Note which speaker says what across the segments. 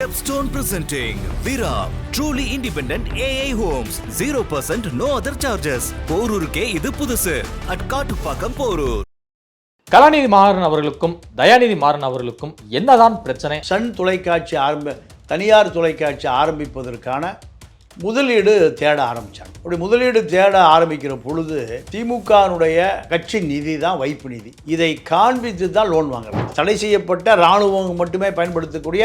Speaker 1: Stepstone presenting Vira truly independent AI homes. 0% no other charges. போரூருக்கே இது புதுசு. at Kattupakkam Porur.
Speaker 2: கலாநிதி மாறன் அவர்களுக்கும் தயாநிதி மாறன் அவர்களுக்கும் என்னதான் பிரச்சனை?
Speaker 3: சன் தொலைக்காட்சி ஆரம்ப தனியார் தொலைக்காட்சி ஆரம்பிப்பதற்கான முதலீடு தேட ஆரம்பித்தாங்க அப்படி முதலீடு தேட ஆரம்பிக்கிற பொழுது திமுகனுடைய கட்சி நிதி தான் வைப்பு நிதி. இதை காண்பித்து தான் லோன் வாங்குறாங்க. தடை செய்யப்பட்ட இராணுவம் மட்டுமே பயன்படுத்தக்கூடிய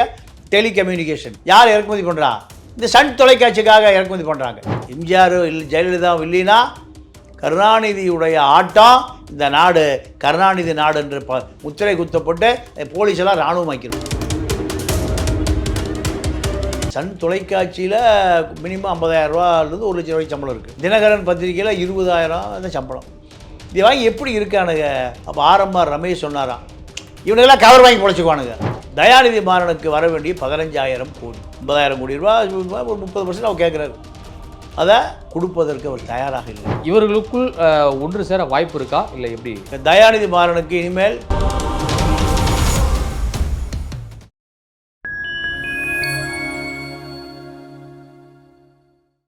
Speaker 3: டெலிகம்யூனிகேஷன். யார் இறக்குமதி பண்ணுறா இந்த சன் தொலைக்காட்சிக்காக இறக்குமதி பண்ணுறாங்க எம்ஜிஆர் இல்லை ஜெயலலிதா இல்லைன்னா கருணாநிதியுடைய ஆட்டம் இந்த நாடு கருணாநிதி நாடு என்று ப முத்திரை குத்தப்பட்டு போலீஸெல்லாம் இராணுவமாக்கிடும் சன் தொலைக்காட்சியில் மினிமம் ஐம்பதாயிரம் ரூபாலேருந்து ஒரு லட்சம் ரூபாய் சம்பளம் இருக்குது தினகரன் பத்திரிக்கையில் இருபதாயிரம் அந்த சம்பளம். இது வாங்கி எப்படி இருக்கானுங்க? அப்போ ஆர்எம்ஆர் ரமேஷ் சொன்னாராம். இவனுக்கெல்லாம் கவர் வாங்கி பொழைச்சிக்குவானுங்க. தயாநிதி மாறனுக்கு வர வேண்டிய பதினஞ்சாயிரம் கோடி. ஐம்பதாயிரம் கோடி ரூபா ஒரு முப்பது பர்சன்ட் அவர் கேட்குறாரு அதை கொடுப்பதற்கு அவர் தயாராக இல்லை.
Speaker 2: இவர்களுக்குள் ஒன்று சேர வாய்ப்பு இருக்கா? இல்லை எப்படி?
Speaker 3: தயாநிதி மாறனுக்கு இனிமேல்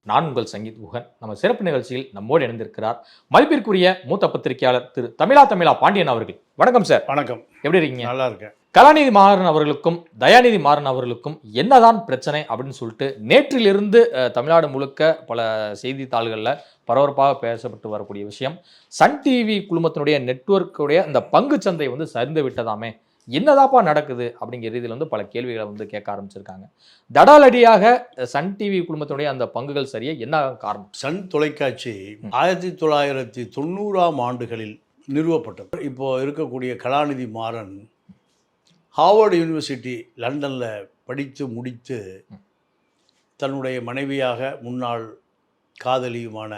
Speaker 2: நான் உங்கள் சங்கீத் குஹன் நம்ம சிறப்பு நிகழ்ச்சியில் நம்மோடு இணைந்திருக்கிறார் மதிப்பிற்குரிய மூத்த பத்திரிகையாளர் திரு தமிழா தமிழா பாண்டியன் அவர்கள். வணக்கம் சார்.
Speaker 3: வணக்கம்.
Speaker 2: எப்படி இருக்கீங்க?
Speaker 3: நல்லா இருக்கேன்.
Speaker 2: கலாநிதி மாறன் அவர்களுக்கும் தயாநிதி மாறன் அவர்களுக்கும் என்னதான் பிரச்சனை அப்படின்னு சொல்லிட்டு நேற்றிலிருந்து தமிழ்நாடு முழுக்க பல செய்தித்தாள்களில் பரபரப்பாக பேசப்பட்டு வரக்கூடிய விஷயம் சன் டிவி குழுமத்தினுடைய நெட்வொர்க்குடைய அந்த பங்கு சந்தை வந்து சரிந்து விட்டதாமே என்னதாப்பா நடக்குது அப்படிங்கிற ரீதியில் வந்து பல கேள்விகளை வந்து கேட்க ஆரம்பிச்சிருக்காங்க. தடாலடியாக சன் டிவி குழுமத்தினுடைய அந்த பங்குகள் சரியா என்ன காரணம்?
Speaker 3: சன் தொலைக்காட்சி ஆயிரத்தி தொள்ளாயிரத்தி தொண்ணூறாம் ஆண்டுகளில் நிறுவப்பட்டது. இப்போ இருக்கக்கூடிய கலாநிதி மாறன் ஹார்வர்டு யூனிவர்சிட்டி லண்டனில் படித்து முடித்து தன்னுடைய மனைவியாக முன்னாள் காதலியுமான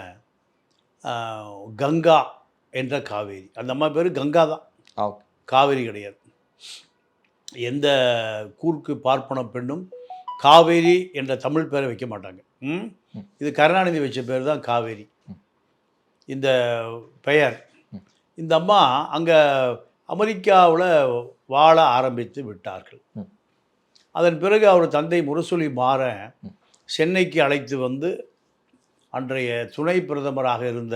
Speaker 3: கங்கா என்ற காவேரி. அந்த அம்மா பேர் கங்கா தான். காவேரி கிடையாது. எந்த கூர்க்கு பார்ப்பன பெண்ணும் காவேரி என்ற தமிழ் பேரை வைக்க மாட்டாங்க? இது கருணாநிதி வச்ச பேர் தான் காவேரி. இந்த பெயர். இந்த அம்மா அங்கே அமெரிக்காவில் வாழ ஆரம்பித்து விட்டார்கள். அதன் பிறகு அவர் தந்தை முரசொலி மாற சென்னைக்கு அழைத்து வந்து அன்றைய துணை பிரதமராக இருந்த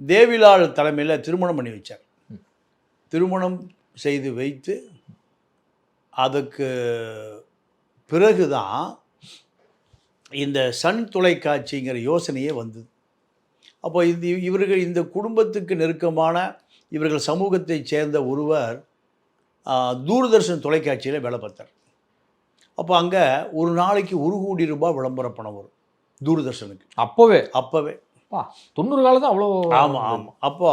Speaker 3: தேவிலால் தலைமையில் திருமணம் பண்ணி வச்சார். திருமணம் செய்து வைத்து அதுக்கு பிறகுதான் இந்த சன் தொலைக்காட்சிங்கிற யோசனையே வந்தது. அப்போ இது இவர்கள் இந்த குடும்பத்துக்கு நெருக்கமான இவர்கள் சமூகத்தைச் சேர்ந்த ஒருவர் தூர்தர்ஷன் தொலைக்காட்சியில் வேலை பார்த்தார். அப்போ அங்கே ஒரு நாளைக்கு ஒரு கோடி ரூபாய் விளம்பர பணம் வரும் தூர்தர்ஷனுக்கு.
Speaker 2: அப்போவே?
Speaker 3: அப்போவே.
Speaker 2: தொண்ணூறு காலம் தான் அவ்வளோ
Speaker 3: ஆமாம் ஆமாம் அப்போ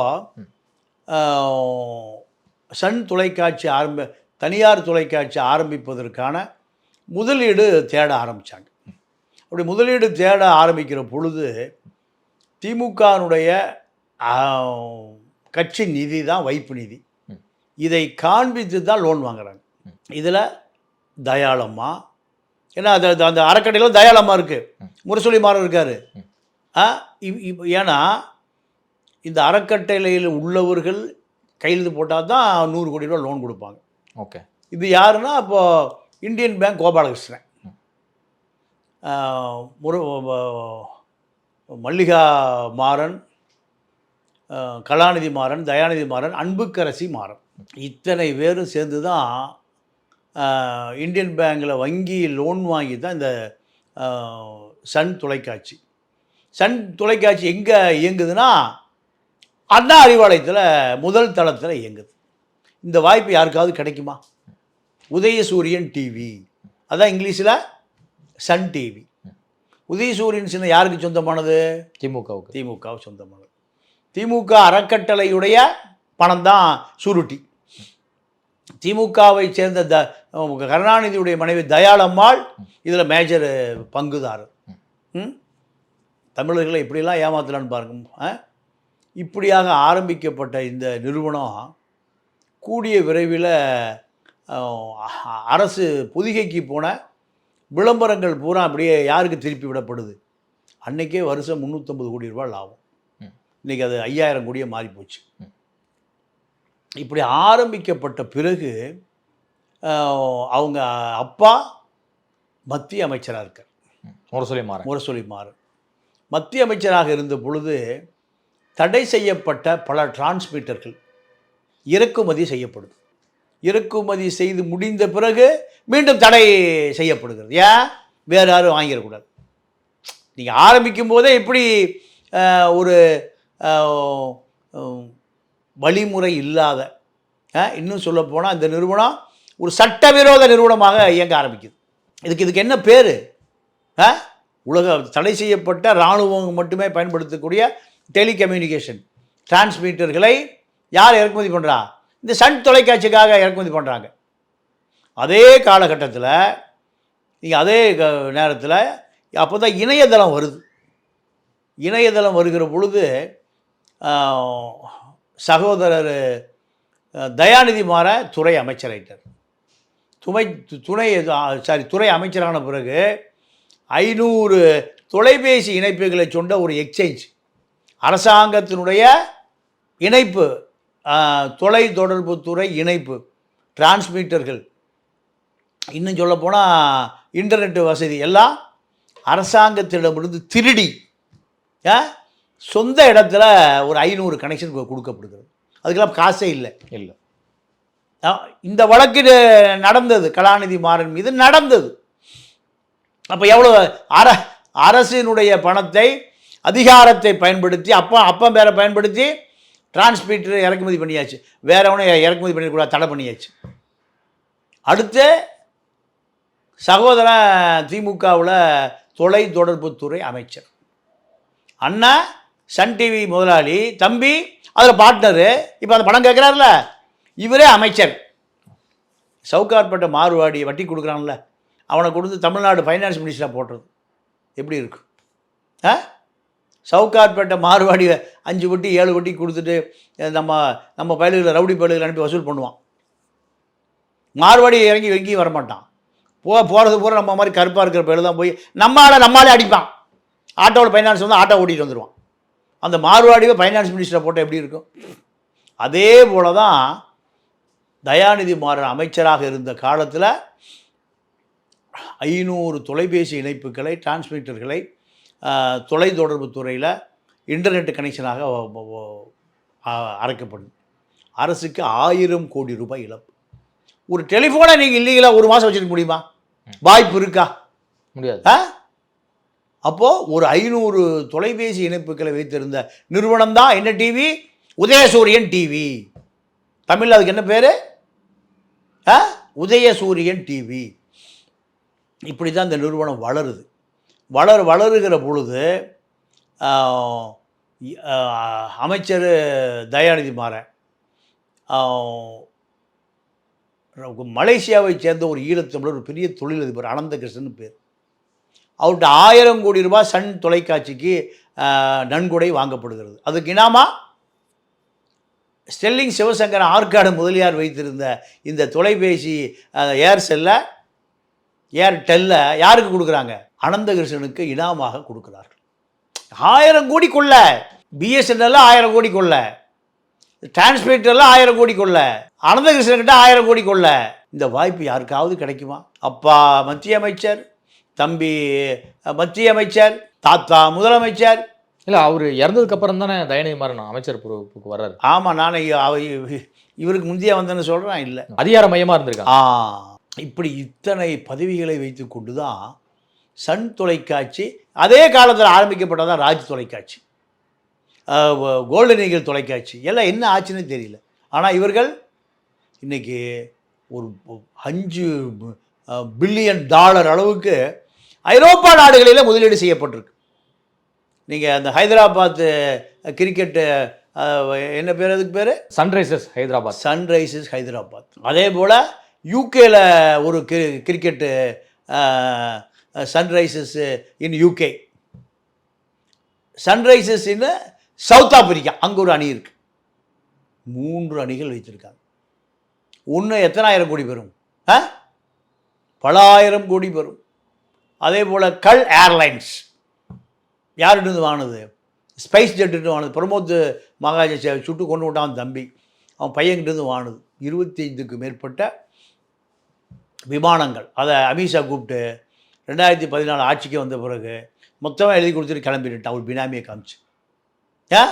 Speaker 3: சன் தொலைக்காட்சி ஆரம்ப தனியார் தொலைக்காட்சி ஆரம்பிப்பதற்கான முதலீடு தேட ஆரம்பித்தாங்க அப்படி முதலீடு தேட ஆரம்பிக்கிற பொழுது திமுகனுடைய கட்சி நிதி தான் வைப்பு நிதி. இதை காண்பித்து தான் லோன் வாங்குறாங்க. இதில் தயாளம்மா ஏன்னா அது அந்த அறக்கட்டையில் தயாளம்மா இருக்குது முரசொலி மாறன் இருக்கார். ஏன்னா இந்த அறக்கட்டளையில் உள்ளவர்கள் கையெழுத்து போட்டால் தான் நூறு கோடி ரூபா லோன் கொடுப்பாங்க.
Speaker 2: ஓகே.
Speaker 3: இது யாருன்னா இப்போ இந்தியன் பேங்க் கோபாலகிருஷ்ணன். முரு மல்லிகா மாறன் கலாநிதி மாறன் தயாநிதி மாறன் அன்புக்கரசி மாறன். இத்தனை பேரும் சேர்ந்து தான் இந்தியன் பேங்கில் வங்கி லோன் வாங்கி தான் இந்த சன் தொலைக்காட்சி. சன் தொலைக்காட்சி எங்கே இயங்குதுன்னா அண்ணா அறிவாலயத்தில் முதல் தளத்தில் இயங்குது. இந்த வாய்ப்பு யாருக்காவது கிடைக்குமா? உதயசூரியன் டிவி அதான் இங்கிலீஷில் சன் டிவி உதயசூரியன் சின்ன யாருக்கு சொந்தமானது?
Speaker 2: திமுகவுக்கு.
Speaker 3: திமுக சொந்தமானது. திமுக அறக்கட்டளையுடைய பணம் தான் சுருட்டி. திமுகவை சேர்ந்த த கருணாநிதியுடைய மனைவி தயாளம்மாள் இதில் மேஜர் பங்குதாரர் ம்? தமிழர்களை இப்படிலாம் ஏமாத்தலான்னு பாருங்க? இப்படியாக ஆரம்பிக்கப்பட்ட இந்த நிறுவனம் கூடிய விரைவில் அரசு பொதிகைக்கு போன விளம்பரங்கள் பூரா அப்படியே யாருக்கு திருப்பி விடப்படுது அன்னைக்கே வருஷம் முந்நூற்றம்பது கோடி ரூபாய் லாபம். இன்றைக்கி அது ஐயாயிரம் கோடியே மாறி போச்சு இப்படி ஆரம்பிக்கப்பட்ட பிறகு அவங்க அப்பா மத்திய அமைச்சராக இருக்கார்.
Speaker 2: முரசொலி மாறன்
Speaker 3: முரசொலி மாறன் மத்திய அமைச்சராக இருந்த பொழுது தடை செய்யப்பட்ட பல டிரான்ஸ்மிட்டர்கள் இறக்குமதி செய்யப்படுது. இறக்குமதி செய்து முடிந்த பிறகு மீண்டும் தடை செய்யப்படுகிறது. ஏன்? வேறு யாரும் வாங்கிடக்கூடாது. நீங்கள் ஆரம்பிக்கும் போதே இப்படி ஒரு வழிமுறை இல்லாத இன்னும் சொல்லப்போனால் இந்த நிறுவனம் ஒரு சட்டவிரோத நிறுவனமாக இயங்க ஆரம்பிக்குது. இதுக்கு இதுக்கு என்ன பேர்? உலக தடை செய்யப்பட்ட இராணுவம் மட்டுமே பயன்படுத்தக்கூடிய டெலிகம்யூனிகேஷன் டிரான்ஸ்மீட்டர்களை யார் இறக்குமதி பண்ணுறா இந்த சன் தொலைக்காட்சிக்காக இறக்குமதி பண்ணுறாங்க அதே காலகட்டத்தில் நீங்கள் அதே நேரத்தில் அப்போ தான் இணையதளம் வருது. இணையதளம் வருகிற பொழுது சகோதரர் தயாநிதி மாற துறை அமைச்சராயிட்டார். துணை துணை சாரி துறை அமைச்சரான பிறகு ஐநூறு தொலைபேசி இணைப்புகளை சொன்ன ஒரு எக்ஸ்சேஞ்ச் அரசாங்கத்தினுடைய இணைப்பு தொலை தொடர்பு துறை இணைப்பு டிரான்ஸ்மீட்டர்கள் இன்னும் சொல்லப்போனால் இன்டர்நெட் வசதி எல்லாம் அரசாங்கத்திடமிருந்து திருடி ஆ, சொந்த இடத்துல ஒரு ஐநூறு கனெக்ஷன் கொடுக்கப்படுகிறது. அதுக்கெல்லாம் காசே இல்லை.
Speaker 2: இல்லை.
Speaker 3: இந்த வழக்கு நடந்தது கலாநிதி மாறன் மீது நடந்தது. அப்போ எவ்வளோ அர அரசினுடைய பணத்தை அதிகாரத்தை பயன்படுத்தி அப்பா அப்பம் பேரை பயன்படுத்தி டிரான்ஸ்மிட்டர் இறக்குமதி பண்ணியாச்சு. வேறவனை இறக்குமதி பண்ணிக்கூடாது தடை பண்ணியாச்சு. அடுத்து சகோதரன் திமுகவில் தொலை தொடர்புத்துறை அமைச்சர். அண்ணா சன் டிவி முதலாளி தம்பி அதில் பார்ட்னரு இப்போ அந்த படம் கேட்குறாருல இவரே அமைச்சர். சவுகார்பேட்டை மாறுவாடி வட்டி கொடுக்குறான்ல அவனை கொடுத்து தமிழ்நாடு ஃபைனான்ஸ் மினிஸ்டராக போடுறது. எப்படி இருக்கும் ஆ? சவுக்கார்பேட்டை மாறுவாடி அஞ்சு வட்டி ஏழு வட்டி கொடுத்துட்டு நம்ம நம்ம பயலுகளை ரவுடி பயலுகளை அனுப்பி வசூல் பண்ணுவான். மாறுவாடி இறங்கி எங்கேயும் வரமாட்டான். போ போகிறது பூரா நம்ம மாதிரி கருப்பாக இருக்கிற பயலு தான் போய் நம்மளால் நம்மளாலே அடிப்பான். ஆட்டோவில் ஃபைனான்ஸ் வந்து ஆட்டோ ஓட்டிகிட்டு வந்துடுவான் அந்த மார்வாடியை ஃபைனான்ஸ் மினிஸ்டரை போட்டால் எப்படி இருக்கும்? அதே போல தான் தயாநிதி மாறன் அமைச்சராக இருந்த காலத்தில் ஐநூறு தொலைபேசி இணைப்புகளை டிரான்ஸ்மிட்டர்களை தொலைத்தொடர்பு துறையில் இன்டர்நெட் கனெக்ஷனாக அரைக்கப்படும். அரசுக்கு ஆயிரம் கோடி ரூபாய் இழப்பு. ஒரு டெலிஃபோனை நீங்கள் இல்லீகலாக ஒரு மாதம் வச்சுருக்க முடியுமா? வாய்ப்பு இருக்கா?
Speaker 2: முடியாது.
Speaker 3: ஆ? அப்போது ஒரு ஐநூறு தொலைபேசி இணைப்புகளை வைத்திருந்த நிறுவனம் தான் என்ன டிவி உதயசூரியன் டிவி தமிழில் அதுக்கு என்ன பேர்? ஆ? உதயசூரியன் டிவி இப்படி தான் இந்த நிறுவனம் வளருது. வளர் வளருகிற பொழுது அமைச்சர் தயாநிதி மாறன் மலேசியாவை சேர்ந்த ஒரு ஈழத்தமிழர் ஒரு பெரிய தொழிலதிபர் அனந்தகிருஷ்ணன் பேர். அவர்கிட்ட ஆயிரம் கோடி ரூபாய் சன் தொலைக்காட்சிக்கு நன்கொடை வாங்கப்படுகிறது. அதுக்கு இனாமா? ஸ்டெல்லிங் சிவசங்கரன் ஆற்காடு முதலியார் வைத்திருந்த இந்த தொலைபேசி ஏர்செல்லை ஏர்செல்ல ஏர்டெல்ல யாருக்கு கொடுக்குறாங்க? அனந்தகிருஷ்ணனுக்கு இனாமாக கொடுக்குறார்கள். ஆயிரம் கோடி கொள்ள. பிஎஸ்என்எல்ல ஆயிரம் கோடி கொள்ள. டிரான்ஸ்மிட்டரில் ஆயிரம் கோடி கொள்ள. அனந்தகிருஷ்ணன் கிட்ட ஆயிரம் கோடி கொள்ள. இந்த வாய்ப்பு யாருக்காவது கிடைக்குமா? அப்பா மத்திய அமைச்சர் தம்பி மத்திய அமைச்சர் தாத்தா முதலமைச்சர்.
Speaker 2: இல்லை அவர் இறந்ததுக்கு அப்புறம் தானே தயநிதி மாறன் அமைச்சர் பொறுப்புக்கு வர்றாரு.
Speaker 3: ஆமாம் நான் இவருக்கு முந்தைய வந்தேன்னு சொல்கிறேன் இல்லை.
Speaker 2: அதிகார மையமா இருந்திருக்காங்க
Speaker 3: ஆ இப்படி இத்தனை பதவிகளை வைத்துக்கொண்டு தான் சன் தொலைக்காட்சி அதே காலத்தில் ஆரம்பிக்கப்பட்டதான் ராஜ் தொலைக்காட்சி. கோல்டன் ஈகிள் தொலைக்காட்சி. எல்லாம் என்ன ஆச்சுன்னு தெரியல. ஆனால் இவர்கள் இன்னைக்கு ஒரு அஞ்சு பில்லியன் டாலர் அளவுக்கு ஐரோப்பா நாடுகளில் முதலீடு செய்யப்பட்டிருக்கு. நீங்கள் அந்த ஹைதராபாத் கிரிக்கெட்டு என்ன பேர் அதுக்கு பேர்?
Speaker 2: சன்ரைசர்ஸ் ஹைதராபாத்.
Speaker 3: சன்ரைசர்ஸ் ஹைதராபாத். அதே போல் யூகேல ஒரு கி cricket Sunrisers in UK Sunrisers in South Africa அங்கே ஒரு அணி இருக்கு. மூன்று அணிகள் வைத்திருக்காங்க. ஒன்று எத்தனாயிரம் கோடி பெறும்? ஆ பலாயிரம் கோடி பெறும். அதே போல் கல் ஏர்லைன்ஸ். யார்கிட்ட வாங்கினது? ஸ்பைஸ் ஜெட்டு வாங்கினது. பிரமோத் மகாஜ சுட்டு கொண்டு விட்டான் தம்பி. அவன் பையன்கிட்டருந்து வாங்கினது. இருபத்தி ஐந்துக்கு மேற்பட்ட விமானங்கள். அதை அமித்ஷா கூப்பிட்டு ரெண்டாயிரத்தி பதினாலு ஆட்சிக்கு வந்த பிறகு மொத்தமாக எழுதி கொடுத்துட்டு கிளம்பிட்டான் அவள் பினாமியை காமிச்சு. ஏன்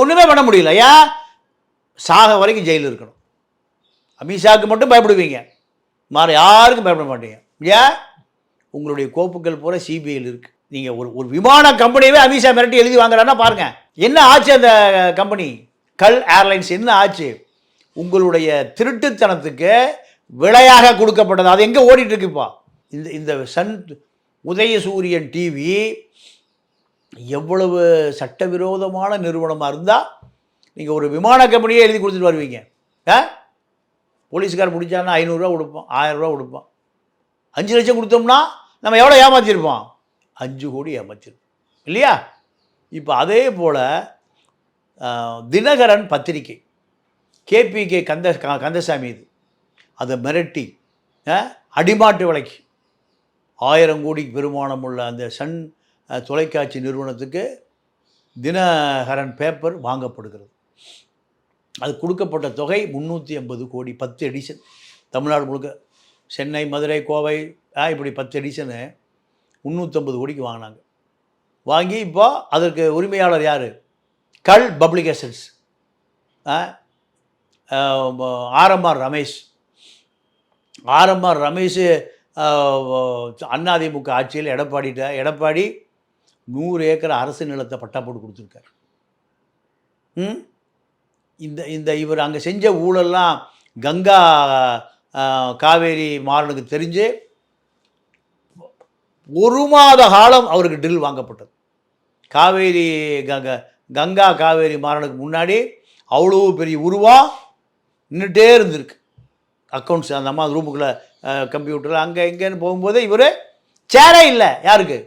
Speaker 3: ஒன்றுமே பண்ண முடியல. ஏன் சாக வரைக்கும் ஜெயிலில் இருக்கணும். அமித்ஷாவுக்கு மட்டும் பயப்படுவீங்க. மாற யாருக்கும் பயப்பட மாட்டீங்க. ஏன் உங்களுடைய கோப்புகள் பூரா சிபிஐயில் இருக்குது நீங்கள் ஒரு ஒரு விமான கம்பெனியவே அமித்ஷா மிரட்டி எழுதி வாங்குறான்னா பாருங்க. என்ன ஆச்சு அந்த கம்பெனி? கல் ஏர்லைன்ஸ் என்ன ஆச்சு? உங்களுடைய திருட்டுத்தனத்துக்கு விலையாக கொடுக்கப்பட்டது. அது எங்கே ஓடிட்டு இந்த இந்த சன் உதயசூரியன் டிவி எவ்வளவு சட்டவிரோதமான நிறுவனமாக இருந்தால் நீங்கள் ஒரு விமான கம்பெனியே எழுதி கொடுத்துட்டு வருவீங்க. ஆ? போலீஸ்கார் பிடிச்சான்னா ஐநூறுரூவா கொடுப்போம் ஆயிரரூவா கொடுப்போம். அஞ்சு லட்சம் கொடுத்தோம்னா நம்ம எவ்வளோ ஏமாற்றிருப்போம் அஞ்சு கோடி ஏமாற்றிருப்போம் இல்லையா? இப்போ அதே போல் தினகரன் பத்திரிகை கேபிகே கந்த கந்தசாமி இது. அதை மிரட்டி ஆ, அடிமாட்டு விலைக்கு ஆயிரம் கோடி பெருமானம் உள்ள அந்த சன் தொலைக்காட்சி நிறுவனத்துக்கு தினகரன் பேப்பர் வாங்கப்படுகிறது. அது கொடுக்கப்பட்ட தொகை முந்நூற்றி ஐம்பது கோடி பத்து எடிஷன் தமிழ்நாடு முழுக்க சென்னை மதுரை கோவை ஆ, இப்படி பத்து எடிஷனு முந்நூற்றம்பது கோடிக்கு வாங்கினாங்க. வாங்கி இப்போ அதற்கு உரிமையாளர் யார்? Kal publications. RMR Ramesh. RMR Ramesh AIADMK ஆட்சியில் எடப்பாடிட்ட எடப்பாடி நூறு ஏக்கர் அரசு நிலத்தை பட்டா போட்டு கொடுத்துருக்காரு. ம்? இந்த இந்த இவர் அங்கே செஞ்ச ஊழல்லாம் கங்கா காவேரி மாறனுக்கு தெரிஞ்சு ஒரு மாத காலம் அவருக்கு ட்ரில் வாங்கப்பட்டது. காவேரி கங்க கங்கா காவேரி மாறனுக்கு முன்னாடி அவ்வளோ பெரிய உருவம் நின்றுட்டே இருந்திருக்கு. அக்கௌண்ட்ஸ் அந்த அம்மா ரூமுக்குள்ளே கம்ப்யூட்டரில் அங்கே இங்கேன்னு போகும்போது இவர் சேரே இல்லை. யாருக்கு?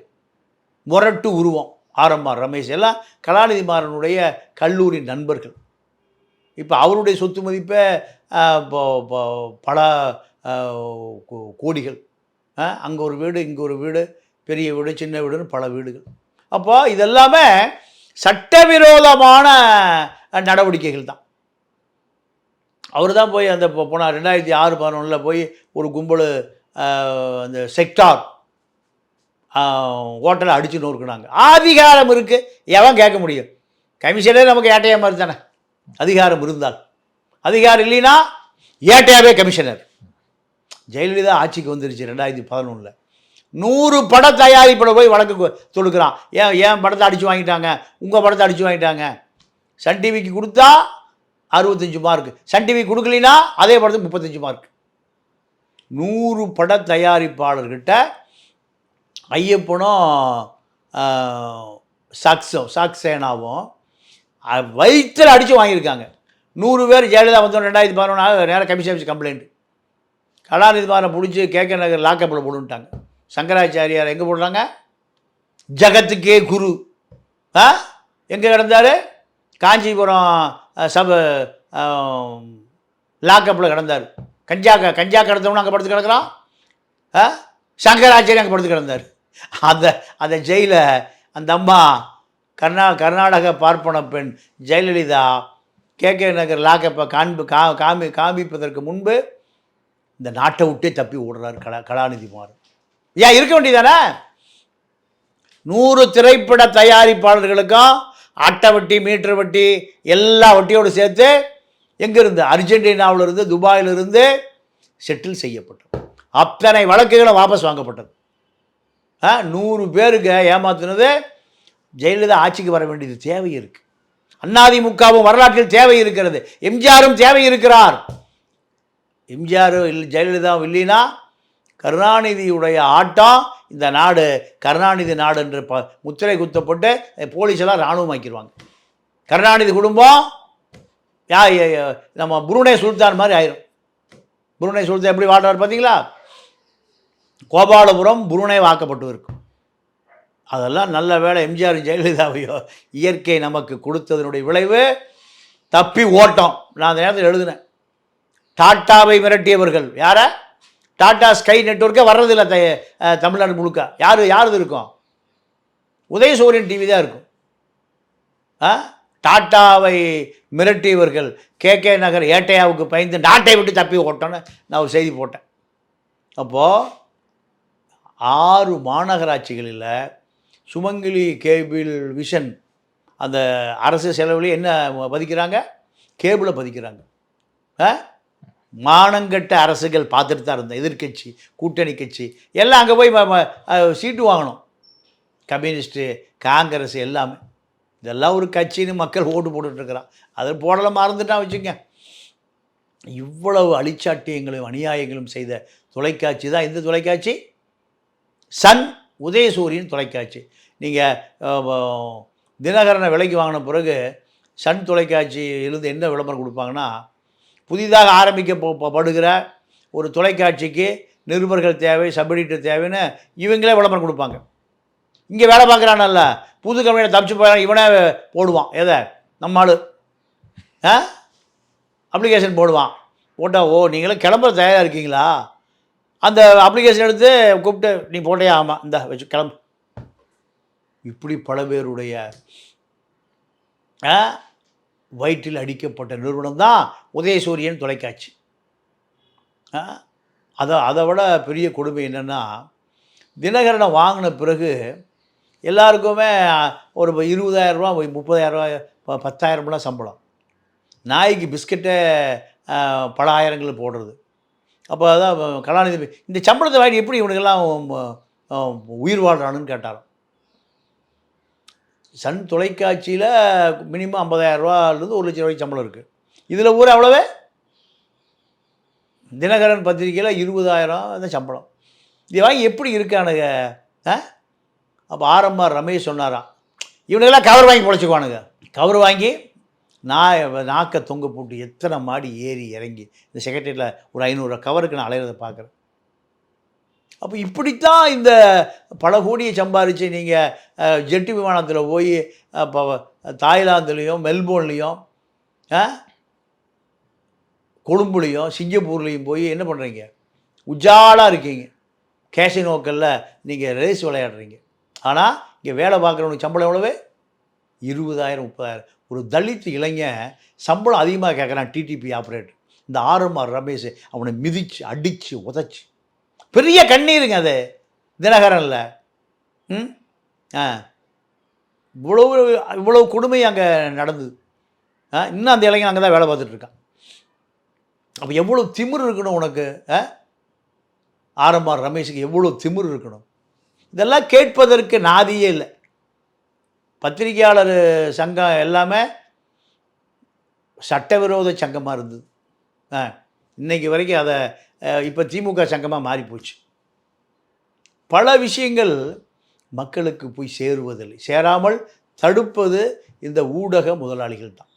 Speaker 3: முரட்டு உருவம். ஆர்எம்ஆர் ரமேஷ். எல்லாம் கலாநிதி மாறனுடைய கல்லூரி நண்பர்கள். இப்போ அவருடைய சொத்து மதிப்பை பல கோ- கோடிகள். அங்கே ஒரு வீடு இங்கே ஒரு வீடு பெரிய வீடு சின்ன வீடுன்னு பல வீடுகள். அப்போ இதெல்லாமே சட்டவிரோதமான நடவடிக்கைகள் தான். அவர் தான் போய் அந்த போனால் ரெண்டாயிரத்தி ஆறு பதினொன்றில் போய் ஒரு கும்பல் அந்த செக்டார் ஹோட்டலை அடித்து நொறுக்குனாங்க. அதிகாரம் இருக்குது எவன் கேட்க முடியும்? கமிஷனே நமக்கு ஏட்டையாக மாதிரி தானே? அதிகாரம் இருந்தால். அதிகாரம் இல்லைன்னா ஏட்டையாவே கமிஷனர். ஜெயலலிதா ஆட்சிக்கு வந்துருச்சு ரெண்டாயிரத்தி பதினொன்றில் நூறு பட தயாரிப்பில் போய் வழக்கு தொடுக்கிறான். ஏன் ஏன் படத்தை அடித்து வாங்கிட்டாங்க? உங்கள் படத்தை அடித்து வாங்கிட்டாங்க. சன் டிவிக்கு கொடுத்தா அறுபத்தஞ்சு மார்க் சன் டிவி கொடுக்கலினா அதே படத்துக்கு முப்பத்தஞ்சு மார்க் நூறு பட தயாரிப்பாளர்கிட்ட ஐயப்பனும் சாக்ஸோ சாக்ஸேனாவும் சாக்சேனாவும் வயிற்றில் அடித்து வாங்கியிருக்காங்க. நூறு பேர் ஜெயலலிதா வந்தோம் ரெண்டாயிரத்தி பதினொன்று நேரம் கமிஷன் ஆஃபீஸ் கம்ப்ளைண்ட் கலாநிதி மாறனை பிடிச்சி கே நகர் லாக்கப்பில் போடுன்ட்டாங்க சங்கராச்சாரியார் எங்கே போடுறாங்க ஜகத்துக்கே குரு. ஆ? எங்கே கிடந்தார்? காஞ்சிபுரம் சப லாக்கப்பில் கிடந்தார். கஞ்சா கஞ்சா கிடந்தவனு அங்கே படுத்து கிடக்குறான். ஆ? சங்கராச்சாரி அங்கே படுத்து கிடந்தார். அந்த அந்த ஜெயிலில் அந்த அம்மா கர்நா கர்நாடக பார்ப்பன பெண் ஜெயலலிதா கேகே நகர் லாக்கப்பை காண்பு கா காமி காமிப்பதற்கு முன்பு இந்த நாட்டை விட்டே தப்பி ஓடுறார் கலா கலாநிதி மாறன். ஏன் இருக்க வேண்டியதானே? நூறு திரைப்பட தயாரிப்பாளர்களுக்கும் அட்டை வட்டி மீட்டர் வட்டி எல்லா வட்டியோடு சேர்த்து எங்கேருந்து? அர்ஜென்டினாவிலிருந்து துபாயிலிருந்து செட்டில் செய்யப்பட்டது. அத்தனை வழக்குகளும் வாபஸ் வாங்கப்பட்டது. ஆ நூறு பேருக்கு ஏமாத்துனது ஜெயலலிதா ஆட்சிக்கு வர வேண்டியது தேவை இருக்குது அதிமுகவும் வரலாற்றில் தேவை இருக்கிறது. எம்ஜிஆரும் தேவை இருக்கிறார். எம்ஜிஆரும் இல்லை ஜெயலலிதாவும் இல்லைன்னா கருணாநிதியுடைய ஆட்டம் இந்த நாடு கருணாநிதி நாடு என்று ப முத்திரை குத்தப்பட்டு போலீஸெல்லாம் இராணுவமாக்கிடுவாங்க கருணாநிதி குடும்பம் யா நம்ம புருணே சுல்தான் மாதிரி ஆயிரும். புருணே சுல்தான் எப்படி வாழ்றாரு பார்த்தீங்களா? கோபாலபுரம் புருணே வாக்கப்பட்டு இருக்கும் அதெல்லாம் நல்ல வேலை எம்ஜிஆர் ஜெயலலிதாவையோ இயற்கை நமக்கு கொடுத்ததனுடைய விளைவு தப்பி ஓட்டம். நான் அந்த நேரத்தில் எழுதினேன். டாட்டாவை மிரட்டியவர்கள். யாரை? டாட்டா ஸ்கை நெட்ஒர்க்கே வர்றதில்லை த தமிழ்நாடு முழுக்க. யார் யாருது இருக்கும்? உதயசூரியன் டிவி தான் இருக்கும். ஆ டாட்டாவை மிரட்டியவர்கள். கே. கே. நகர் ஏட்டையாவுக்கு பயந்து நாட்டை விட்டு தப்பி ஓட்டோன்னு நான் ஒரு செய்தி போட்டேன். அப்போது ஆறு மாநகராட்சிகளில் சுமங்கிலி கேபிள் விஷன் அந்த அரசு செலவுலேயே என்ன பதிக்கிறாங்க? கேபிளை பதிக்கிறாங்க. ஆ? மானங்கட்ட அரசுகள் பார்த்துட்டு தான் இருந்தேன். எதிர்க்கட்சி கூட்டணி கட்சி எல்லாம் அங்கே போய் சீட்டு வாங்கணும். கம்யூனிஸ்ட்டு காங்கிரஸ் எல்லாமே. இதெல்லாம் ஒரு கட்சின்னு மக்கள் ஓட்டு போட்டுட்ருக்குறான் அதை போடலாம் மறந்துட்டான் வச்சுங்க இவ்வளவு அழிச்சாட்டியங்களும் அநியாயங்களும் செய்த தொலைக்காட்சி தான் இந்த தொலைக்காட்சி. சன் உதயசூரியன் தொலைக்காட்சி. நீங்கள் தினகரனை விலைக்கு வாங்கின பிறகு சன் தொலைக்காட்சியிலிருந்து என்ன விளம்பரம் கொடுப்பாங்கன்னா புதிதாக ஆரம்பிக்க போ- ப- படுகிற ஒரு தொலைக்காட்சிக்கு நிருபர்கள் தேவை சப்எடிட்டர் தேவைன்னு இவங்களே விளம்பரம் கொடுப்பாங்க. இங்கே வேலை பார்க்குறானல்ல புது கம்பெனியில் தப்பிச்சு போய் இவனே போடுவான். எதை? நம்ம ஆ? அப்ளிகேஷன் போடுவான். போட்டால் ஓ நீங்களும் கிளம்புற தயாராக இருக்கீங்களா? அந்த அப்ளிகேஷன் எடுத்து கூப்பிட்டு நீ போட்டியா? ஆமாம் இந்த வச்சு கிளம்பு. இப்படி பல பேருடைய வயிற்றில் அடிக்கப்பட்ட நிறுவனம் தான் உதயசூரியன் தொலைக்காட்சி. ஆ, அதை அதை விட பெரிய கொடுமை என்னென்னா தினகரனை வாங்கின பிறகு எல்லாருக்குமே ஒரு இருபதாயிரரூவா முப்பதாயிரரூபா பத்தாயிரம்லாம் சம்பளம். நாய்க்கு பிஸ்கட்டை பல ஆயிரங்கள் போடுறது. அப்போ அதான் கலாநிதி இந்த சம்பளத்தை வாங்கி எப்படி இவனுக்கெல்லாம் உயிர் வாழ்கிறானுன்னு கேட்டாராம். சன் தொலைக்காட்சியில் மினிமம் ஐம்பதாயிரரூவாலேருந்து ஒரு லட்சம் ரூபாய்க்கு சம்பளம் இருக்குது இதில் ஊர் அவ்வளோவே? தினகரன் பத்திரிக்கையில் இருபதாயிரம் அந்த சம்பளம். இது வாங்கி எப்படி இருக்கானுங்க? ஆ? அப்போ ஆர்எம்ஆர் ரமேஷ் சொன்னாராம். இவனுக்கெல்லாம் கவர் வாங்கி பிழைச்சிக்குவானுங்க. கவர் வாங்கி நான் நாக்கை தொங்க போட்டு எத்தனை மாடி ஏறி இறங்கி இந்த செக்ரட்டரியில் ஒரு ஐநூறு கவருக்கு நான் அலையிறதை பார்க்குறேன். அப்போ இப்படித்தான் இந்த பல கோடியை சம்பாரித்து நீங்கள் ஜெட்டு விமானத்தில் போய் இப்போ தாய்லாந்துலேயும் மெல்போர்ன்லேயும் கொழும்புலேயும் சிங்கப்பூர்லேயும் போய் என்ன பண்ணுறீங்க உஜாலாக இருக்கீங்க. கேஷினோக்களில் நீங்கள் ரேஸ் விளையாடுறீங்க. ஆனால் இங்கே வேலை பார்க்குறவனுக்கு சம்பளம் எவ்வளவு? இருபதாயிரம் முப்பதாயிரம். ஒரு தலித் இளைஞன் சம்பளம் அதிகமாக கேட்குறான் டிடிபி ஆப்ரேட்டர் இந்த ஆர்எம்ஆர் ரமேஷ் அவனை மிதிச்சு அடித்து உதச்சி. பெரிய கண்ணீருங்க அது. தினகரனில். ம்? ஆ. இவ்வளவு இவ்வளவு கொடுமை அங்கே நடந்தது ஆ இன்னும் அந்த இளைஞன் அங்கே தான் வேலை பார்த்துட்ருக்கான் அப்போ எவ்வளோ திமிரு இருக்கணும் உனக்கு? ஆ? ஆர்எம்ஆர் ரமேஷுக்கு எவ்வளோ திமிரு இருக்கணும்? இதெல்லாம் கேட்பதற்கு நாதியே இல்லை. பத்திரிகையாளர் சங்கம் எல்லாமே சட்டவிரோத சங்கமாக இருந்தது. ஆ இன்னைக்கு வரைக்கும் அதை இப்போ திமுக சங்கமாக மாறிப்போச்சு. பல விஷயங்கள் மக்களுக்கு போய் சேருவதில்லை. சேராமல் தடுப்பது இந்த ஊடக முதலாளிகள் தான்.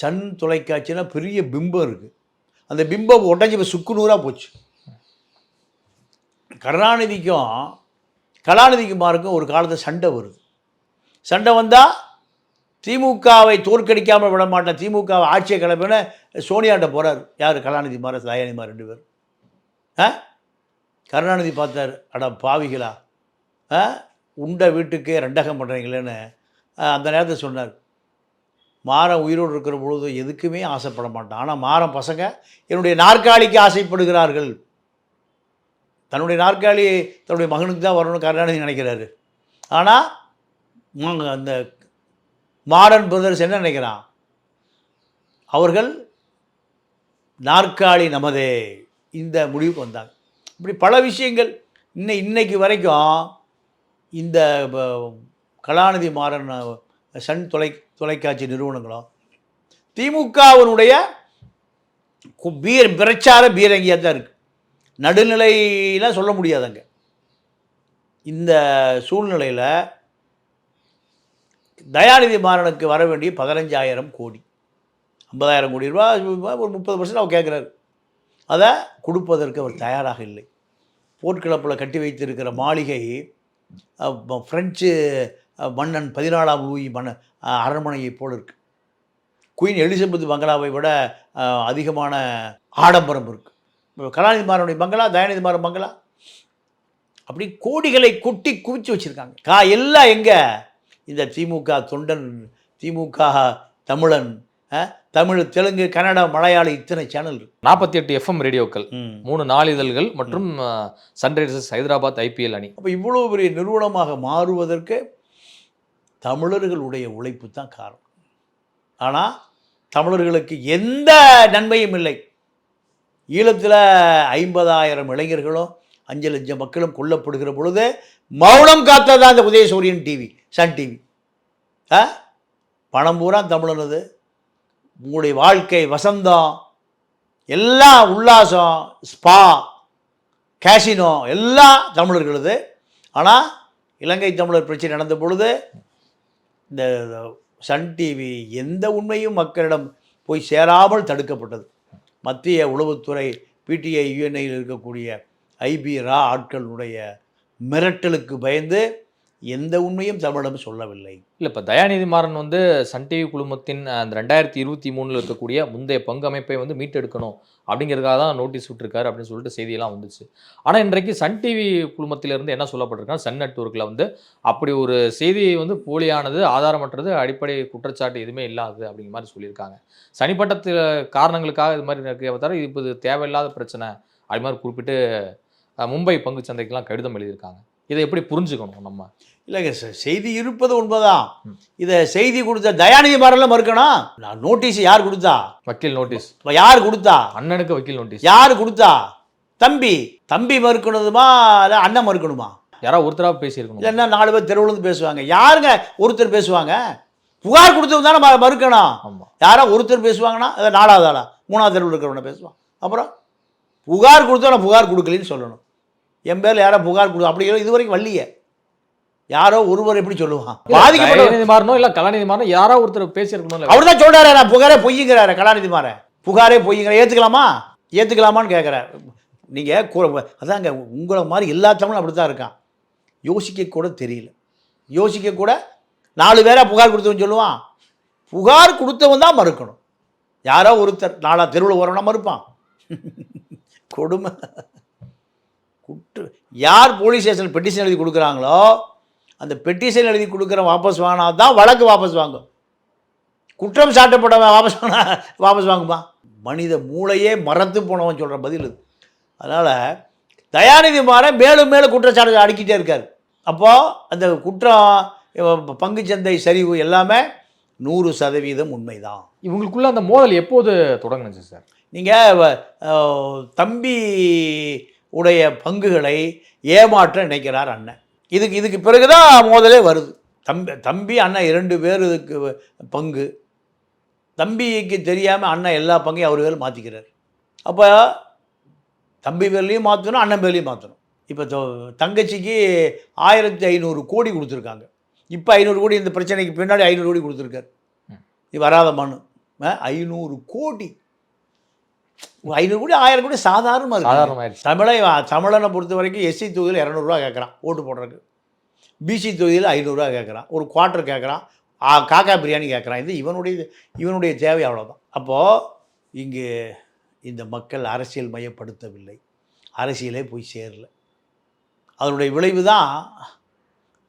Speaker 3: சன் தொலைக்காட்சினா பெரிய பிம்பம் இருக்குது அந்த பிம்பம் உடஞ்சி இப்போ சுக்குநூறாக போச்சு. கருணாநிதிக்கும் கலாநிதிக்குமாருக்கும் ஒரு காலத்தில் சண்டை வருது. சண்டை வந்தால் திமுகவை தோற்கடிக்காமல் விட மாட்டேன் திமுகவை ஆட்சியை கிளப்பின சோனியாட்ட போகிறார் யார்? கலாநிதி மாற தயாநிதிமார் ரெண்டு பேர் ஆ? கருணாநிதி பார்த்தார் அட பாவிகளா? ஆ? உண்ட வீட்டுக்கே ரெண்டகம் பண்ணுறீங்களேன்னு அந்த நேரத்தில் சொன்னார். மாறன் உயிரோடு இருக்கிற பொழுது எதுக்குமே ஆசைப்பட மாட்டான். ஆனால் மாறன் பசங்க என்னுடைய நாற்காலிக்கு ஆசைப்படுகிறார்கள். தன்னுடைய நாற்காலி தன்னுடைய மகனுக்கு தான் வரணும்னு கருணாநிதி நினைக்கிறாரு. ஆனால் அந்த மாடர்ன் பிரதர்ஸ் என்ன நினைக்கிறான்? அவர்கள் நாற்காலி நமதே இந்த முடிவுக்கு வந்தாங்க. இப்படி பல விஷயங்கள் இன்னை இன்னைக்கு வரைக்கும் இந்த கலாநிதி மாறன் சன் தொலை தொலைக்காட்சி நிறுவனங்களும் திமுகவினுடைய கு- பீர பிரச்சார பீரங்கியாக தான் இருக்குது நடுநிலையெலாம் சொல்ல முடியாதுங்க. இந்த சூழ்நிலையில் தயாநிதி மாறனுக்கு வர வேண்டிய பதினஞ்சாயிரம் கோடி. ஐம்பதாயிரம் கோடி ரூபா ஒரு முப்பது பர்சன்ட் அவர் கேட்குறாரு அதை கொடுப்பதற்கு அவர் தயாராக இல்லை. போர்க்கிழப்பில் கட்டி வைத்திருக்கிற மாளிகை ஃப்ரெஞ்சு பிரெஞ்சு மன்னன் பதினாலாம் லூயி மன்ன அஹ், அரண்மனையைப் போல குயின் எலிசபெத் பங்களாவை விட அதிகமான ஆடம்பரம் இருக்குது கலாநிதி மாறனுடைய பங்களா தயாநிதி மாறன் பங்களா அப்படி கோடிகளை கொட்டி குவிச்சு வச்சுருக்காங்க. கா எல்லாம் எங்கே? இந்த திமுக தொண்டன் திமுக தமிழன் தமிழ் தெலுங்கு கன்னடா மலையாளி இத்தனை சேனல்
Speaker 2: நாற்பத்தி எட்டு எஃப்எம் ரேடியோக்கள். மூணு நாளிதழ்கள் மற்றும் சன்ரைசர்ஸ் ஹைதராபாத் ஐபிஎல் அணி.
Speaker 3: அப்போ இவ்வளோ பெரிய நிறுவனமாக மாறுவதற்கு தமிழர்களுடைய உழைப்பு தான் காரணம். ஆனால் தமிழர்களுக்கு எந்த நன்மையும் இல்லை. ஈழத்தில் ஐம்பதாயிரம் இளைஞர்களும் அஞ்சு லட்சம் மக்களும் கொல்லப்படுகிற பொழுது மௌனம் காத்ததான் அந்த உதயசூரியன் டிவி சன் டிவி ஆ? பணம் பூரா தமிழனது உங்களுடைய வாழ்க்கை வசந்தம் எல்லாம் உல்லாசம் ஸ்பா கேசினோ எல்லாம் தமிழர்களது ஆனால் இலங்கை தமிழர் பிரச்சனை நடந்த பொழுது இந்த சன் டிவி எந்த உண்மையும் மக்களிடம் போய் சேராமல் தடுக்கப்பட்டது. மத்திய உளவுத்துறை பிடிஐ யுஎன்ஐயில் இருக்கக்கூடிய ஐபி ரா ஆட்களுடைய மிரட்டலுக்கு பயந்து எந்த உண்மையும் தமிழிடம் சொல்லவில்லை.
Speaker 2: இல்லை இப்போ தயாநிதி மாறன் வந்து சன் டிவி குழுமத்தின் அந்த ரெண்டாயிரத்தி இருபத்தி மூணில் இருக்கக்கூடிய முந்தைய பங்கு அமைப்பை வந்து மீட்டெடுக்கணும் அப்படிங்கிறதுக்காக தான் நோட்டீஸ் விட்டுருக்காரு அப்படின்னு சொல்லிட்டு செய்தியெல்லாம் வந்துச்சு. ஆனால் இன்றைக்கு சன் டிவி குழுமத்திலிருந்து என்ன சொல்லப்பட்டிருக்கா சன் நெட்வொர்க்கில் வந்து அப்படி ஒரு செய்தி வந்து போலியானது ஆதாரமற்றது அடிப்படை குற்றச்சாட்டு எதுவுமே இல்லாது அப்படிங்கிற மாதிரி சொல்லியிருக்காங்க. சனிப்பட்டத்தில் காரணங்களுக்காக இது மாதிரி இருக்க. தவிர இது இப்போ இது தேவையில்லாத பிரச்சனை அது மாதிரி குறிப்பிட்டு மும்பை பங்கு சந்தைக்கெல்லாம் கடிதம் எழுதியிருக்காங்க. இதை எப்படி புரிஞ்சுக்கணும் நம்ம?
Speaker 3: இல்லைங்க சார் செய்தி இருப்பது உண்மைதான். இதை செய்தி கொடுத்த தயாநிதி மாறல மறுக்கணும் நான் நோட்டீஸ் யார் கொடுத்தா?
Speaker 2: வக்கீல் நோட்டீஸ்.
Speaker 3: யார் கொடுத்தா?
Speaker 2: அண்ணனுக்கு வக்கீல் நோட்டீஸ்.
Speaker 3: யார் கொடுத்தா? தம்பி. தம்பி மறுக்கணுமா? இல்லை அண்ணன் மறுக்கணுமா?
Speaker 2: யாராவது ஒருத்தராக பேசியிருக்கணும்.
Speaker 3: இல்லைன்னா நாலு பேர் தெருவுல இருந்து பேசுவாங்க. யாருங்க ஒருத்தர் பேசுவாங்க? புகார் கொடுத்தவங்க தானே மறுக்கணும் யாரோ ஒருத்தர் பேசுவாங்கன்னா அதை நாலாவது ஆளா? மூணாவது தெருவில் இருக்கிறவன பேசுவான். அப்புறம் புகார் கொடுத்தவன புகார் கொடுக்கலன்னு சொல்லணும். என் பேரில் யாரோ புகார் கொடு அப்படி இது வரைக்கும் வள்ளிய. யாரோ ஒருவர் எப்படி சொல்லுவான்? பாதிக்கப்பட்ட
Speaker 2: மாறணும் இல்ல கலாநிதி மாறணும் யாராவது ஒருத்தர் பேசியிருக்கணும்ல
Speaker 3: அவர் தான் சொல்றாரு நான் புகாரே பொய்யுங்கிறாரு கலாநிதி மாற புகாரே பொய்யுங்கிற ஏற்றுக்கலாமா ஏற்றுக்கலாமான்னு கேட்குறேன் நீங்கள் அதாங்க உங்களை மாதிரி எல்லா தமிழும் அப்படி தான் இருக்கான். யோசிக்க கூட தெரியல. யோசிக்க கூட நாலு பேரா புகார் கொடுத்தவன் சொல்லுவான். புகார் கொடுத்தவன் தான் மறுக்கணும். யாரோ ஒருத்தர் நாலா தெருவில் வரணும்னா மறுப்பான். கொடுமை. குற்ற. யார் போலீஸ் ஸ்டேஷன் பெட்டிஷன் எழுதி கொடுக்குறாங்களோ அந்த பெட்டிஷன் எழுதி கொடுக்குற வாபஸ் வாங்கினா தான் வழக்கு வாபஸ் வாங்கும். குற்றம் சாட்டப்பட்டவன் வாபஸ் வாங்கினா வாபஸ் வாங்குமா? மனித மூளையே மறந்து போனவன் சொல்கிற பதில் இது. அதனால் தயாநிதி மாறன் மேலும் மேலும் குற்றச்சாட்டு அடுக்கிட்டே இருக்கார். அப்போது அந்த குற்றம் இவ- பங்குச்சந்தை சரிவு எல்லாமே நூறு சதவீதம் உண்மைதான்.
Speaker 2: இவங்களுக்குள்ள அந்த மோதல் எப்போது தொடங்குனுச்சு சார்?
Speaker 3: நீங்கள் தம்பி உடைய பங்குகளை ஏமாற்ற நினைக்கிறார் அண்ணன். இதுக்கு இதுக்கு பிறகு தான் மோதலே வருது. தம்பி தம்பி அண்ணன் இரண்டு பேர் இதுக்கு பங்கு. தம்பிக்கு தெரியாமல் அண்ணன் எல்லா பங்கையும் அவர் பேர் மாற்றிக்கிறார் அப்போ தம்பி பேர்லேயும் மாற்றணும் அண்ணன் பேர்லேயும் மாற்றணும் இப்போ தொ- தங்கச்சிக்கு ஆயிரத்தி ஐநூறு கோடி கொடுத்துருக்காங்க. இப்போ ஐநூறு கோடி இந்த பிரச்சனைக்கு பின்னாடி ஐநூறு கோடி கொடுத்துருக்காரு. இது வராத மனு. ஐநூறு கோடி. ஐநூறு கோடி ஆயிரம் கோடி சாதாரணமாக
Speaker 2: சாதாரணமாயிருச்சு
Speaker 3: தமிழை தமிழனை பொறுத்த வரைக்கும் எஸ்சி தொகுதியில் இரநூறுவா கேட்குறான் ஓட்டு போடுறதுக்கு. பிசி தொகுதியில் ஐநூறுரூவா கேட்குறான் ஒரு குவார்ட்டர் கேட்குறான் காக்கா பிரியாணி கேட்குறான். இது இவனுடைய இவனுடைய தேவை அவ்வளோதான் அப்போது இங்கு இந்த மக்கள் அரசியல் மயப்படுத்தவில்லை. அரசியலே போய் சேரல. அதனுடைய விளைவு தான்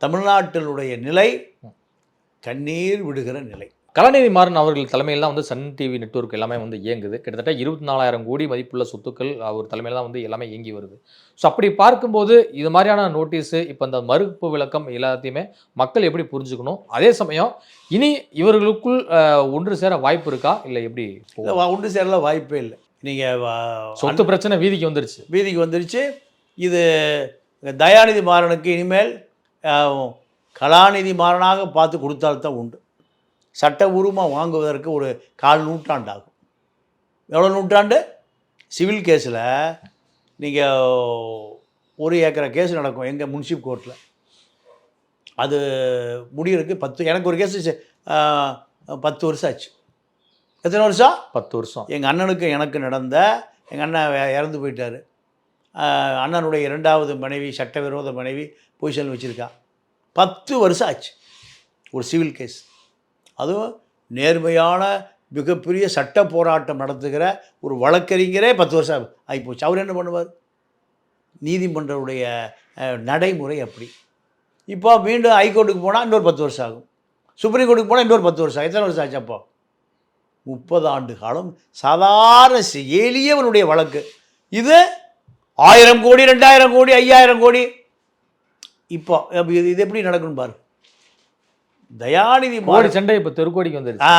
Speaker 3: தமிழ்நாட்டினுடைய நிலை கண்ணீர் விடுகிற நிலை.
Speaker 2: கலாநிதி மாறன் அவர்கள் தலைமையில் தான் வந்து சன் டிவி நெட்வொர்க் எல்லாமே வந்து இயங்குது. கிட்டத்தட்ட இருபத்தி நாலாயிரம் கோடி மதிப்புள்ள சொத்துக்கள் அவர் தலைமையில் தான் வந்து எல்லாமே இயங்கி வருது. ஸோ அப்படி பார்க்கும்போது இது மாதிரியான நோட்டீஸு இப்போ இந்த மறுப்பு விளக்கம் எல்லாத்தையுமே மக்கள் எப்படி புரிஞ்சுக்கணும்? அதே சமயம் இனி இவர்களுக்குள் ஒன்று சேர வாய்ப்பு இருக்கா? இல்லை எப்படி
Speaker 3: ஒன்று சேரல வாய்ப்பே இல்லை. நீங்கள்
Speaker 2: சொத்து பிரச்சனை வீதிக்கு வந்துருச்சு.
Speaker 3: வீதிக்கு வந்துருச்சு. இது தயாநிதி மாறனுக்கு இனிமேல் கலாநிதி மாறனாக பார்த்து கொடுத்தால்தான் உண்டு. சட்டபூர்வமாக வாங்குவதற்கு ஒரு கால் நூற்றாண்டு ஆகும் எவ்வளோ நூற்றாண்டு? சிவில் கேஸில் நீங்கள் ஒரு ஏக்கரை கேஸ் நடக்கும் எங்கள் முன்சிப் கோர்ட்டில் அது முடியறதுக்கு பத்து எனக்கு ஒரு கேஸு பத்து வருஷம் ஆச்சு. எத்தனை வருஷம்?
Speaker 2: பத்து வருஷம்.
Speaker 3: எங்கள் அண்ணனுக்கு எனக்கு நடந்த எங்கள் அண்ணன் இறந்து போயிட்டார். அண்ணனுடைய இரண்டாவது மனைவி சட்டவிரோத மனைவி பொசிஷன் வச்சுருக்கா. பத்து வருஷம் ஆச்சு ஒரு சிவில் கேஸ். அதுவும் நேர்மையான மிகப்பெரிய சட்ட போராட்டம் நடத்துகிற ஒரு வழக்கறிஞரே பத்து வருஷம் ஆகிப்போச்சு. அவர் என்ன பண்ணுவார்? நீதிமன்றவுடைய நடைமுறை அப்படி. இப்போ மீண்டும் ஹைகோர்ட்டுக்கு போனால் இன்னொரு பத்து வருஷம் ஆகும். சுப்ரீம் கோர்ட்டுக்கு போனால் இன்னொரு பத்து வருஷம் ஆகும். எத்தனை வருஷம் ஆச்சு அப்போ? முப்பது ஆண்டு காலம். சாதாரண எளியவனுடைய வழக்கு. இது ஆயிரம் கோடி ரெண்டாயிரம் கோடி ஐயாயிரம் கோடி. இப்போ இது இது எப்படி நடக்கணும் பாரு. தயாநிதி மாறன்
Speaker 2: சண்டை இப்ப தெருக்கோடிக்கு வந்துருச்சு.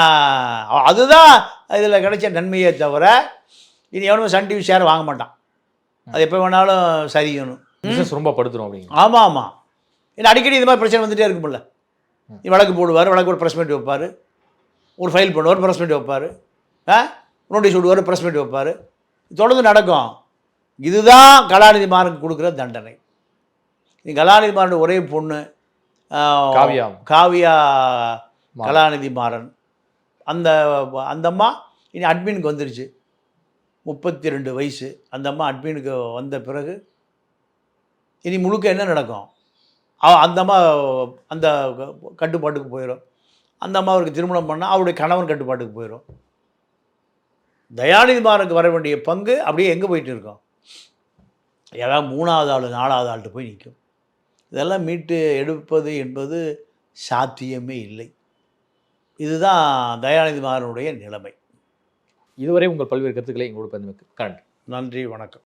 Speaker 3: அதுதான் இதில் கிடைச்ச நன்மையே தவிர இனி எவனும் சன் டிவி ஷேர் வாங்க மாட்டான். அது எப்போ வேணாலும் சரியணும்
Speaker 2: பிசினஸ் ரொம்ப படுத்துரும் அப்படிங்க.
Speaker 3: ஆமாம் ஆமாம் ஏன்னா அடிக்கடி இது மாதிரி பிரச்சனை வந்துட்டே இருக்கும்ல. நீ வழக்கு போடுவார் வழக்கு ஒரு ப்ரெஸ் மீட் வைப்பார். ஒரு ஃபைல் பண்ணுவார் ப்ரெஸ் மீட் வைப்பார். ஆ? நோட்டீஸ் விடுவார் ப்ரெஸ் மீட் வைப்பார். தொடர்ந்து நடக்கும். இதுதான் கலாநிதி மாறனுக்கு கொடுக்குற தண்டனை. நீ கலாநிதி மாறன் ஒரே பொண்ணு
Speaker 2: காவியா.
Speaker 3: காவியா. கலாநிதி மாறன். அந்த அந்த அம்மா இனி அட்மினுக்கு வந்துருச்சு. முப்பத்தி ரெண்டு வயசு. அந்த அம்மா அட்மினுக்கு வந்த பிறகு இனி முழுக்க என்ன நடக்கும்? அந்த அம்மா அந்த கட்டுப்பாட்டுக்கு போயிடும் அந்த அம்மாவுக்கு திருமணம் பண்ணால் அவருடைய கணவன் கட்டுப்பாட்டுக்கு போயிடும் தயாநிதி மாறனுக்கு வர வேண்டிய பங்கு அப்படியே எங்கே போயிட்டு இருக்கோம்? ஏதாவது மூணாவது ஆள் நாலாவது ஆள்கிட்ட போய் நிற்கும் இதெல்லாம் மீட்டு எடுப்பது என்பது சாத்தியமே இல்லை. இதுதான் தயாநிதி மாறனுடைய நிலைமை.
Speaker 2: இதுவரை உங்கள் பல்வேறு கருத்துக்களை எங்களோடு பகிர்ந்தமைக்கு கரண்ட்.
Speaker 3: நன்றி வணக்கம்.